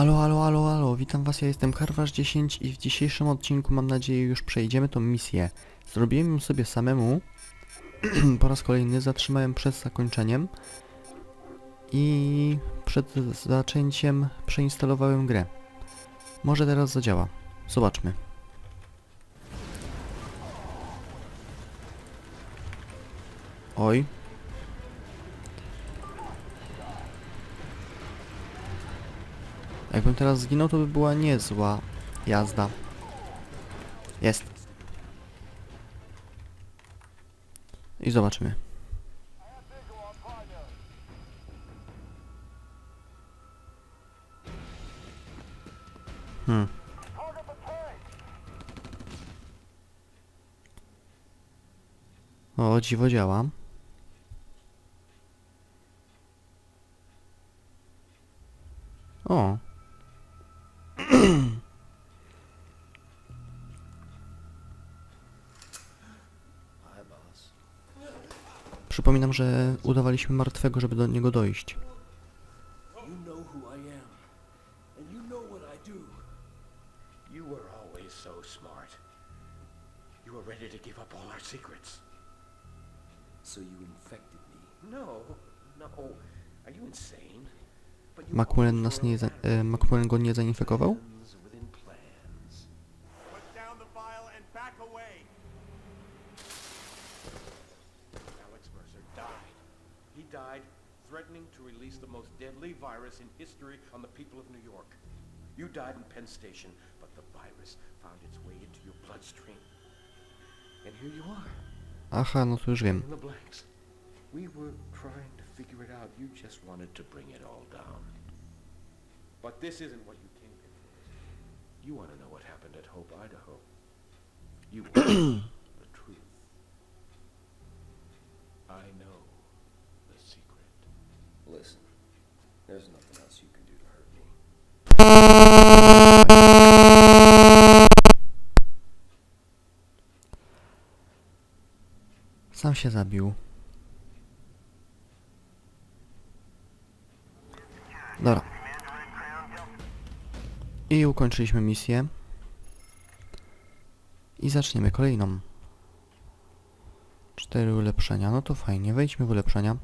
Alo, alo, alo, alo, witam was, ja jestem Karwasz10 i w dzisiejszym odcinku mam nadzieję już przejdziemy tą misję. Zrobiłem ją sobie samemu, po raz kolejny zatrzymałem przed zakończeniem i przed zaczęciem przeinstalowałem grę. Może teraz zadziała. Zobaczmy. Oj. Jakbym teraz zginął, to by była niezła jazda. Jest. I zobaczymy. Hmm. O, dziwo działa. No. Are you insane? But you Macmillan always nas nie... E, Macmillan go nie zainfekował? plans within plans. Put down the vial and back away. Died threatening to release the most deadly virus in history on the people of New York. You died in Penn Station, but the virus found its way into your bloodstream. And here you are, Aha, no to już wiem. in the blanks. We were trying to figure it out. You just wanted to bring it all down. But this isn't what you came here for. You want to know what happened at Hope, Idaho. You want the truth. I know there's nothing else you can do to hurt me. Sam się zabił. Dobra. I ukończyliśmy misję. I zaczniemy kolejną. Cztery ulepszenia. No to fajnie. Wejdźmy w ulepszenia.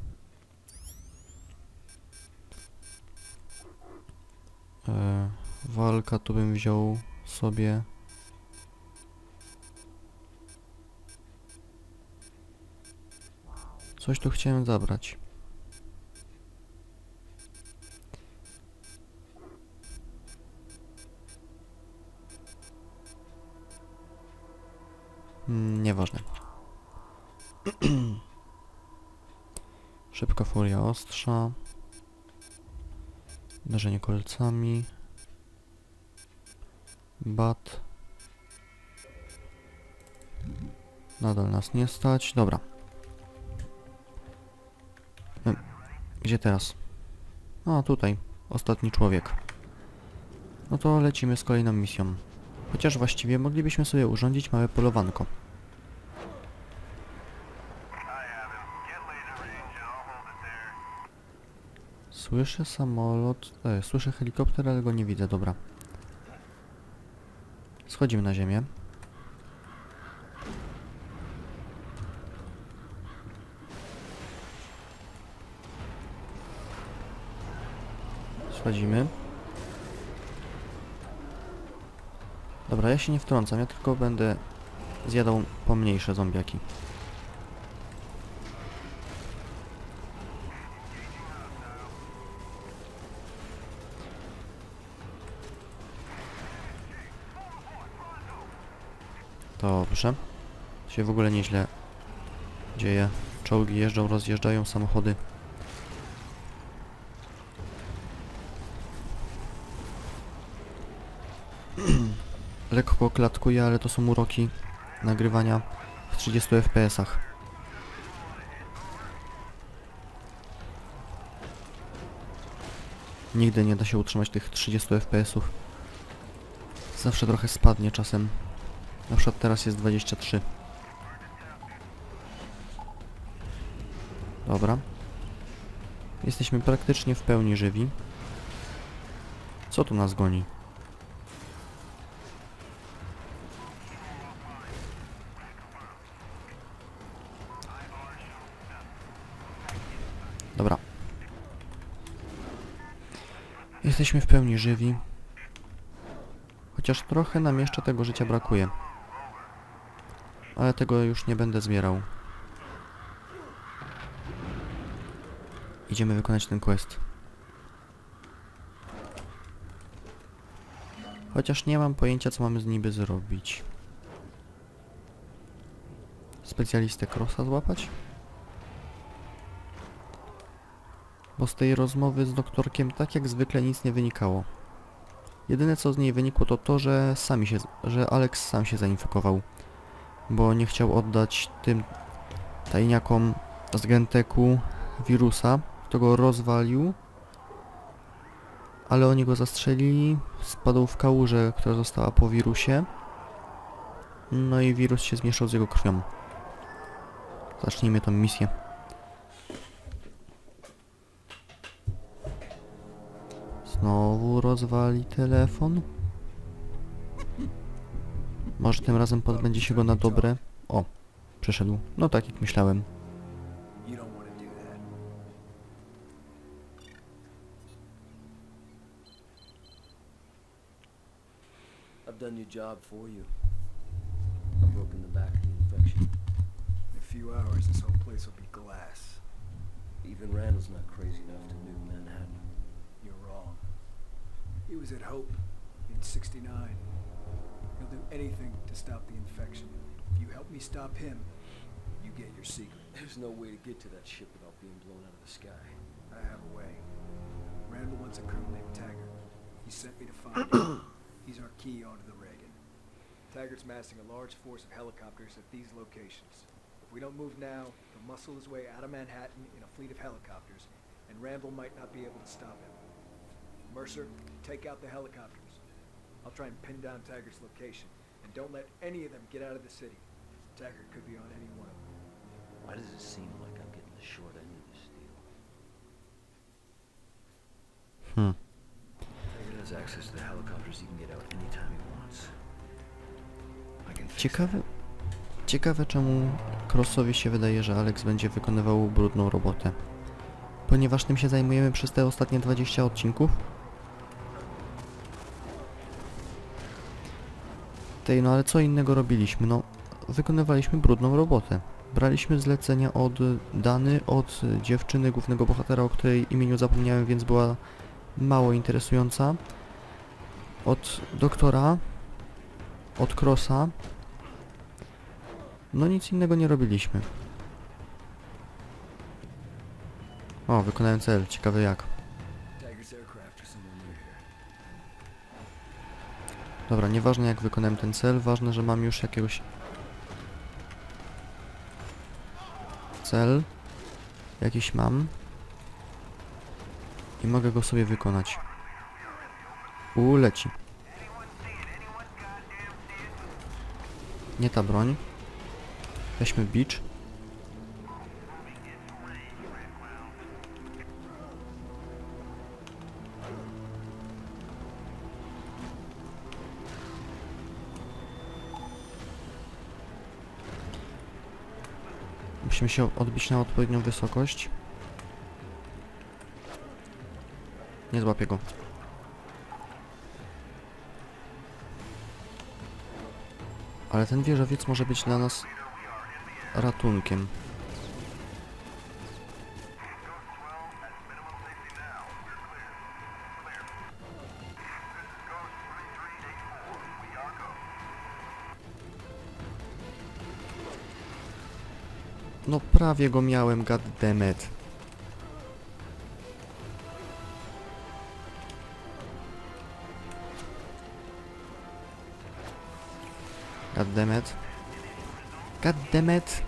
E, walka tu bym wziął sobie. Coś tu chciałem zabrać. Mm, nieważne. Szybka furia ostrza. Uderzenie kolcami. Bat. Nadal nas nie stać. Dobra. Gdzie teraz? A, tutaj. Ostatni człowiek. No to lecimy z kolejną misją. Chociaż właściwie moglibyśmy sobie urządzić małe polowanko. Słyszę samolot... E, słyszę helikopter, ale go nie widzę, dobra. Schodzimy na ziemię. Schodzimy. Dobra, ja się nie wtrącam, ja tylko będę zjadał pomniejsze zombiaki. Dobrze. Się w ogóle nieźle dzieje. Czołgi jeżdżą, rozjeżdżają samochody. lekko klatkuje, ale to są uroki nagrywania w 30 fps-ach. Nigdy nie da się utrzymać tych 30 fps-ów. Zawsze trochę spadnie czasem. Na przykład teraz jest 23. Dobra. Jesteśmy praktycznie w pełni żywi. Co tu nas goni? Dobra. Jesteśmy w pełni żywi. Chociaż trochę nam jeszcze tego życia brakuje. Ale tego już nie będę zbierał. Idziemy wykonać ten quest. Chociaż nie mam pojęcia co mamy z niby zrobić. Specjalistę Crossa złapać? Bo z tej rozmowy z doktorkiem tak jak zwykle nic nie wynikało. Jedyne co z niej wynikło to to, że sami się, że Alex sam się zainfekował. Bo nie chciał oddać tym tajniakom z Genteku wirusa, to go rozwalił. Ale oni go zastrzelili, spadł w kałużę, która została po wirusie. No i wirus się zmieszał z jego krwią. Zacznijmy tą misję. Znowu rozwali telefon. Może tym razem pozbędzie się go na dobre. O, przeszedł. No tak jak myślałem. I've done your job for you. I've broken the back of the infection. In a few hours, this whole place will be glass. Even Randall's not crazy enough to nuke Manhattan. You're wrong. He was at Hope in 69. He'll do anything to stop the infection. If you help me stop him, you get your secret. There's no way to get to that ship without being blown out of the sky. I have a way. Randall wants a colonel named Taggart. He sent me to find him. He's our key onto the Reagan. Taggart's massing a large force of helicopters at these locations. If we don't move now, he'll muscle his way out of Manhattan in a fleet of helicopters, and Randall might not be able to stop him. Mercer, take out the helicopters. I'll try and pin down Taggart's location, and don't let any of them get out of the city. Taggart could be on any one of them. Why does it seem like I'm getting the short end of this deal? Hmm. Taggart has access to the helicopters. He can get out anytime he wants. I can fix Ciekawe... Ciekawe czemu Crossowi się wydaje, że Alex będzie wykonywał brudną robotę. Ponieważ tym się zajmujemy przez te ostatnie 20 odcinków? Tej, no ale co innego robiliśmy? No, wykonywaliśmy brudną robotę. Braliśmy zlecenia od Dany, od dziewczyny głównego bohatera, o której imieniu zapomniałem, więc była mało interesująca. Od doktora, od Crossa. No nic innego nie robiliśmy. O, wykonałem cel. Ciekawe jak. Dobra, nieważne jak wykonałem ten cel, ważne, że mam już jakiegoś... Cel. Jakiś mam. I mogę go sobie wykonać. U, leci. Nie ta broń. Weźmy beach. Musimy się odbić na odpowiednią wysokość. Nie złapię go. Ale ten wieżowiec może być dla nas ratunkiem. No prawie go miałem, goddammit. Goddammit. Goddammit.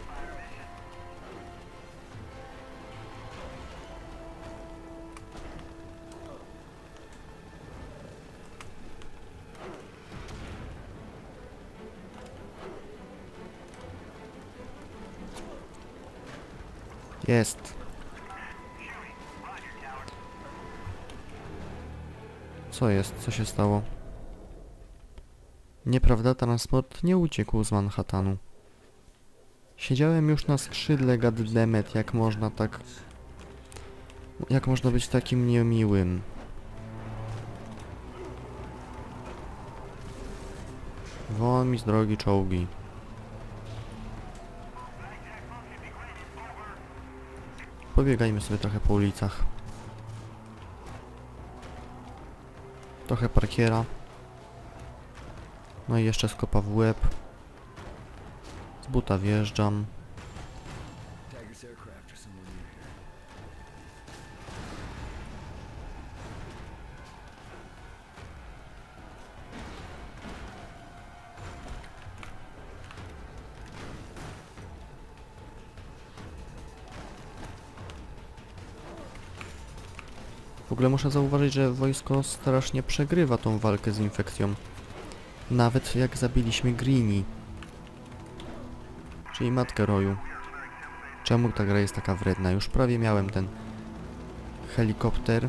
Jest. Co jest? Co się stało? Nieprawda, transport nie uciekł z Manhattanu. Siedziałem już na skrzydle gaddemet, jak można tak... Jak można być takim niemiłym? Won mi z drogi czołgi. Pobiegajmy sobie trochę po ulicach. Trochę parkiera. No i jeszcze skopa w łeb. Z buta wjeżdżam. Ogóle muszę zauważyć, że wojsko strasznie przegrywa tą walkę z infekcją. Nawet jak zabiliśmy Greenie. Czyli matkę roju. Czemu ta gra jest taka wredna? Już prawie miałem ten helikopter.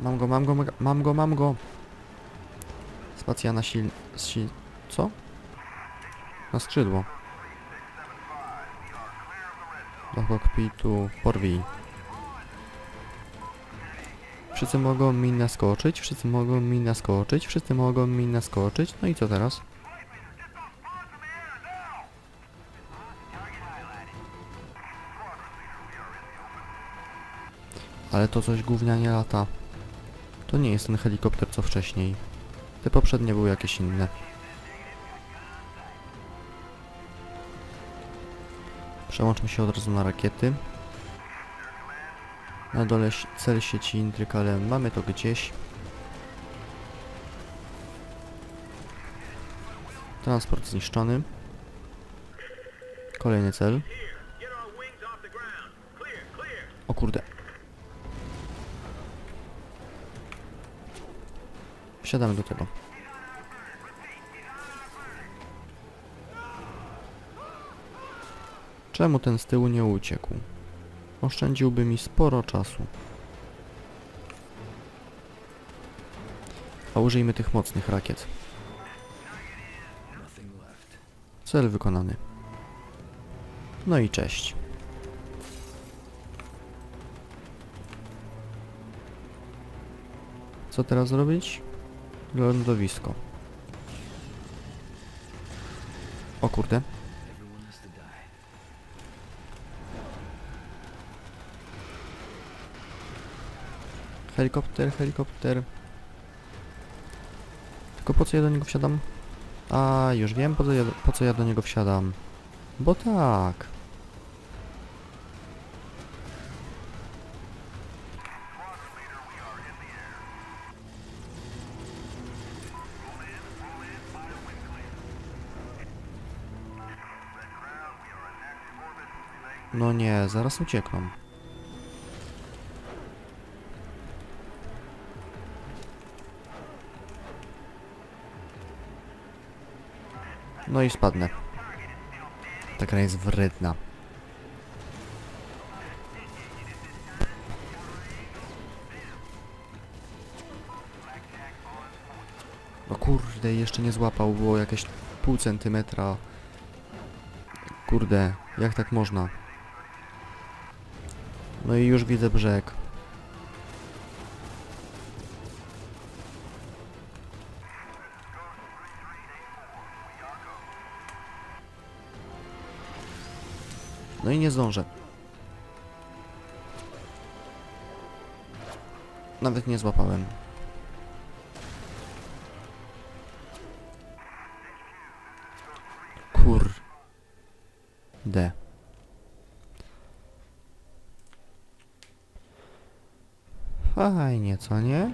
Mam go, mam go, mam go, mam go. Spacja na sil... sil... Co? Na skrzydło. Do kokpitu porwij. Wszyscy mogą mi naskoczyć, wszyscy mogą mi naskoczyć, wszyscy mogą mi naskoczyć. No i co teraz? Ale to coś gównianie lata. To nie jest ten helikopter co wcześniej. Te poprzednie były jakieś inne. Przełączmy się od razu na rakiety. Na dole cel sieci Indryk, ale mamy to gdzieś. Transport zniszczony. Kolejny cel. O kurde. Wsiadamy do tego. Czemu ten z tyłu nie uciekł? Oszczędziłby mi sporo czasu. A użyjmy tych mocnych rakiet. Cel wykonany. No i cześć. Co teraz zrobić? Lądowisko. O kurde. Everyone has to die. Helikopter, helikopter. Tylko po co ja do niego wsiadam? A, już wiem po co ja, po co ja do niego wsiadam. Bo tak. No nie, zaraz uciekną. No i spadnę. Ta gra jest wredna. No kurde, jeszcze nie złapał, było jakieś pół centymetra. Kurde, jak tak można? No i już widzę brzeg. I nie zdążę. Nawet nie złapałem. Kur... D. Fajnie, co nie?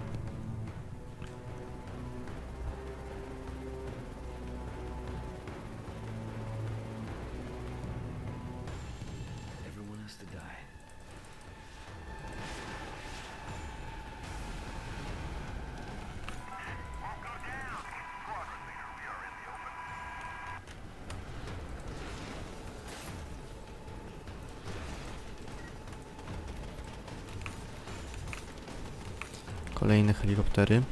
Kolejne helikoptery.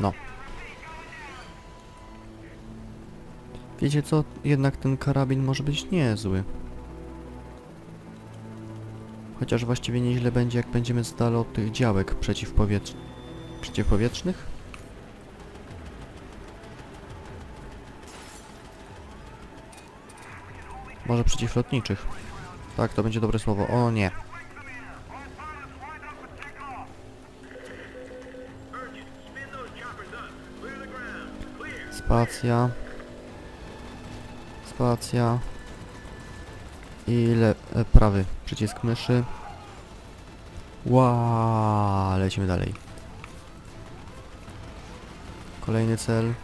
No. Wiecie co? Jednak ten karabin może być niezły. Chociaż właściwie nieźle będzie, jak będziemy z dala od tych działek przeciwpowietrz... przeciwpowietrznych? Może przeciwlotniczych. Tak, to będzie dobre słowo. O nie. Spacja. Spacja. I le e, prawy przycisk myszy. Ła, lecimy dalej. Kolejny cel.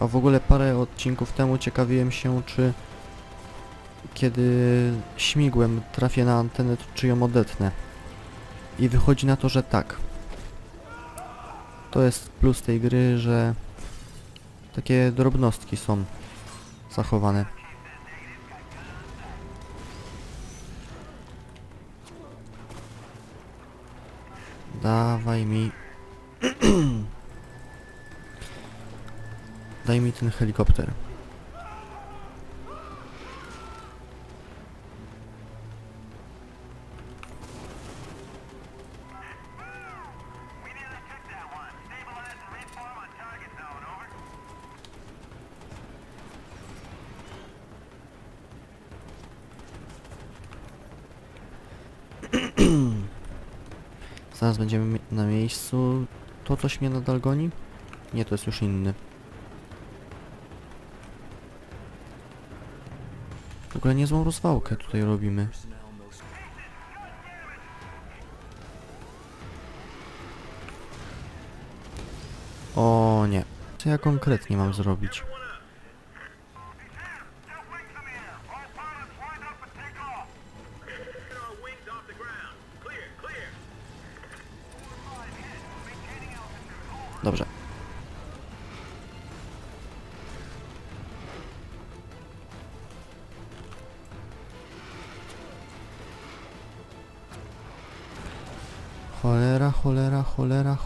A w ogóle parę odcinków temu ciekawiłem się, czy kiedy śmigłem trafię na antenę, czy ją odetnę. I wychodzi na to, że tak. To jest plus tej gry, że takie drobnostki są zachowane. Dawaj mi... Daj mi ten helikopter. Zaraz będziemy na miejscu. To coś mnie nadal goni? Nie, to jest już inny. W ogóle niezłą rozwałkę tutaj robimy. O nie. Co ja konkretnie mam zrobić?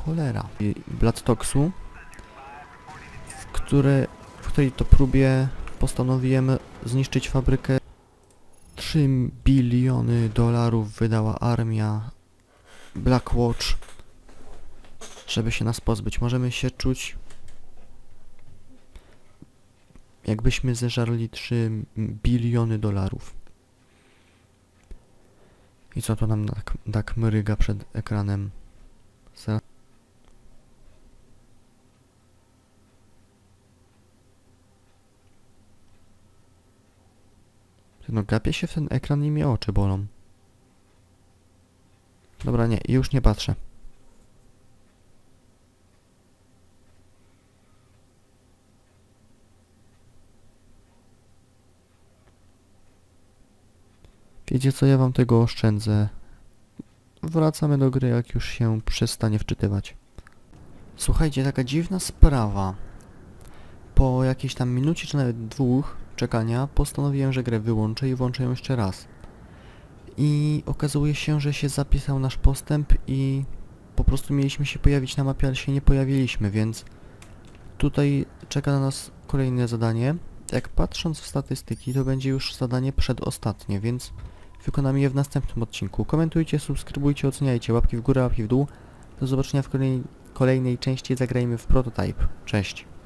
Cholera, Bladtoksu, w, które, w której to próbie postanowiłem zniszczyć fabrykę 3 biliony dolarów wydała armia Blackwatch żeby się nas pozbyć. Możemy się czuć jakbyśmy zeżarli 3 biliony dolarów. I co to nam tak, tak mryga przed ekranem? Zaraz. No gapię się w ten ekran i mnie oczy bolą. Dobra, nie, już nie patrzę. Wiecie co, ja wam tego oszczędzę. Wracamy do gry, jak już się przestanie wczytywać. Słuchajcie, taka dziwna sprawa. Po jakiejś tam minucie, czy nawet dwóch czekania, postanowiłem, że grę wyłączę i włączę ją jeszcze raz. I okazuje się, że się zapisał nasz postęp i po prostu mieliśmy się pojawić na mapie, ale się nie pojawiliśmy, więc tutaj czeka na nas kolejne zadanie. Jak patrząc w statystyki, to będzie już zadanie przedostatnie, więc wykonamy je w następnym odcinku. Komentujcie, subskrybujcie, oceniajcie, łapki w górę, łapki w dół. Do zobaczenia w kolejnej, kolejnej części Zagrajmy w Prototype. Cześć.